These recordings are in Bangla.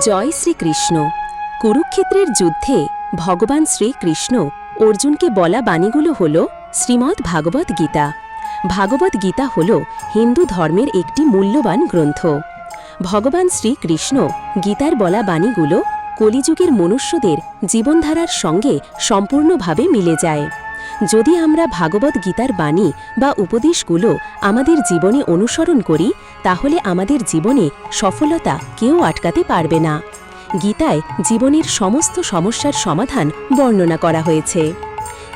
জয় শ্রীকৃষ্ণ। কুরুক্ষেত্রের যুদ্ধে ভগবান শ্রীকৃষ্ণ অর্জুনকে বলা বাণীগুলো হল শ্রীমদ্ ভাগবত গীতা। ভাগবত গীতা হল হিন্দু ধর্মের একটি মূল্যবান গ্রন্থ। ভগবান শ্রীকৃষ্ণ গীতার বলা বাণীগুলো কলিযুগের মনুষ্যদের জীবনধারার সঙ্গে সম্পূর্ণভাবে মিলে যায়। যদি আমরা ভাগবত গীতার বাণী বা উপদেশগুলো আমাদের জীবনে অনুসরণ করি তাহলে আমাদের জীবনে সফলতা কেউ আটকাতে পারবে না। গীতায় জীবনের সমস্ত সমস্যার সমাধান বর্ণনা করা হয়েছে।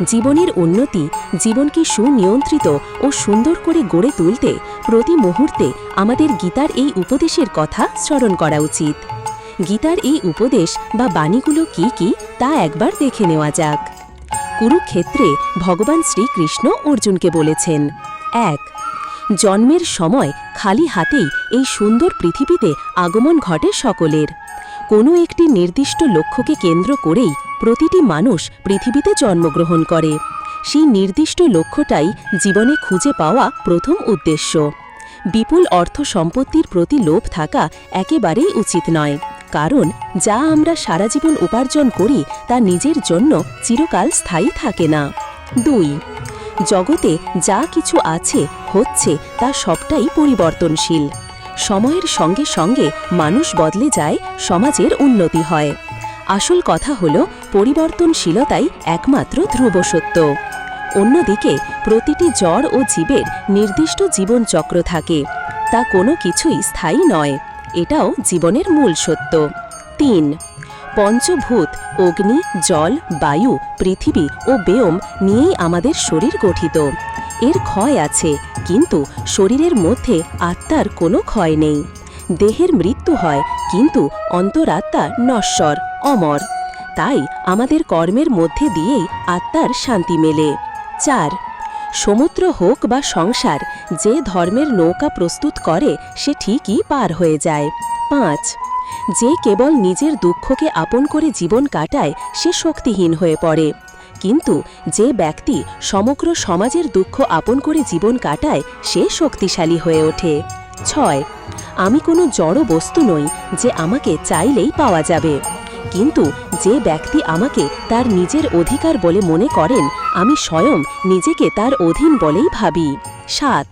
জীবনের উন্নতি জীবনকে সুনিয়ন্ত্রিত ও সুন্দর করে গড়ে তুলতে প্রতি মুহূর্তে আমাদের গীতার এই উপদেশের কথা স্মরণ করা উচিত। গীতার এই উপদেশ বা বাণীগুলো কি কি, তা একবার দেখে নেওয়া যাক। কুরুক্ষেত্রে ভগবান শ্রীকৃষ্ণ অর্জুনকে বলেছেন, এক জন্মের সময় খালি হাতেই এই সুন্দর পৃথিবীতে আগমন ঘটে সকলের। কোনো একটি নির্দিষ্ট লক্ষ্যকে কেন্দ্র করেই প্রতিটি মানুষ পৃথিবীতে জন্মগ্রহণ করে। সেই নির্দিষ্ট লক্ষ্যটাই জীবনে খুঁজে পাওয়া প্রথম উদ্দেশ্য। বিপুল অর্থ সম্পত্তির প্রতি লোভ থাকা একেবারেই উচিত নয়। কারণ যা আমরা সারা জীবন উপার্জন করি তা নিজের জন্য চিরকাল স্থায়ী থাকে না। দুই জগতে যা কিছু আছে, হচ্ছে, তা সবটাই পরিবর্তনশীল। সময়ের সঙ্গে সঙ্গে মানুষ বদলে যায়, সমাজের উন্নতি হয়। আসল কথা হল, পরিবর্তনশীলতাই একমাত্র ধ্রুব সত্য। অন্যদিকে, প্রতিটি জড় ও জীবের নির্দিষ্ট জীবনচক্র থাকে। তা কোনো কিছুই স্থায়ী নয়। এটাও জীবনের মূল সত্য। তিন পঞ্চভূত, অগ্নি, জল, বায়ু, পৃথিবী ও বেয়ম নিয়েই আমাদের শরীর গঠিত। এর ক্ষয় আছে, কিন্তু শরীরের মধ্যে আত্মার কোনো ক্ষয় নেই। দেহের মৃত্যু হয়, কিন্তু অন্তরাত্মা নশ্বর, অমর। তাই আমাদের কর্মের মধ্যে দিয়েই আত্মার শান্তি মেলে। চার, সমুদ্র হোক বা সংসার, যে ধর্মের নৌকা প্রস্তুত করে, সে ঠিকই পার হয়ে যায়। পাঁচ যে কেবল নিজের দুঃখকে আপন করে জীবন কাটায়, সে শক্তিহীন হয়ে পড়ে। কিন্তু যে ব্যক্তি সমগ্র সমাজের দুঃখ আপন করে জীবন কাটায়, সে শক্তিশালী হয়ে ওঠে। ছয়, আমি কোনো জড় বস্তু নই যে আমাকে চাইলেই পাওয়া যাবে। কিন্তু যে ব্যক্তি আমাকে তার নিজের অধিকার বলে মনে করেন, আমি স্বয়ং নিজেকে তার অধীন বলেই ভাবি। সাত,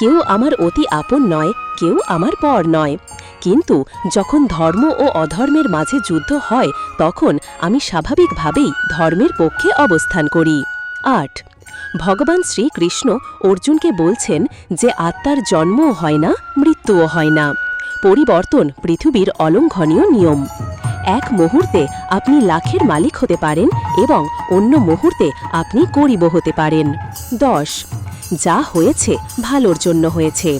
কেউ আমার অতি আপন নয়, কেউ আমার পর নয়। কিন্তু যখন ধর্ম ও অধর্মের মাঝে যুদ্ধ হয়, তখন আমি স্বাভাবিকভাবেই ধর্মের পক্ষে অবস্থান করি। আট। ভগবান শ্রীকৃষ্ণ অর্জুনকে বলছেন যে আত্মার জন্মও হয় না, মৃত্যুও হয় না। পরিবর্তন পৃথিবীর অলঙ্ঘনীয় নিয়ম। এক মুহূর্তে আপনি লাখের মালিক হতে পারেন এবং অন্য মুহূর্তে আপনি গরিব হতে পারেন। দশ। যা হয়েছে ভালোর জন্য হয়েছে,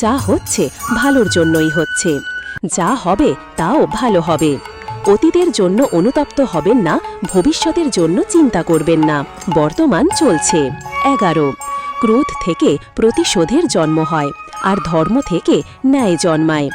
যা হচ্ছে ভালোর জন্যই হচ্ছে। যা হবে তাও ভালো হবে। অতীতের জন্য অনুতপ্ত হবেন না, ভবিষ্যতের জন্য চিন্তা করবেন না। বর্তমান চলছে। এগারো। ক্রোধ থেকে প্রতিশোধের জন্ম হয়, আর ধর্ম থেকে ন্যায় জন্মায়।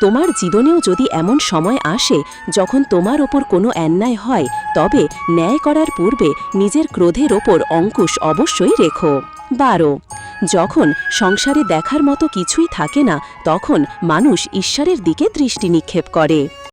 তোমার জীবনেও যদি এমন সময় আসে যখন তোমার ওপর কোনো অন্যায় হয়, তবে ন্যায় করার পূর্বে নিজের ক্রোধের ওপর অঙ্কুশ অবশ্যই রেখো। বারো। যখন সংসারে দেখার মতো কিছুই থাকে না তখন মানুষ ঈশ্বরের দিকে দৃষ্টি নিক্ষেপ করে।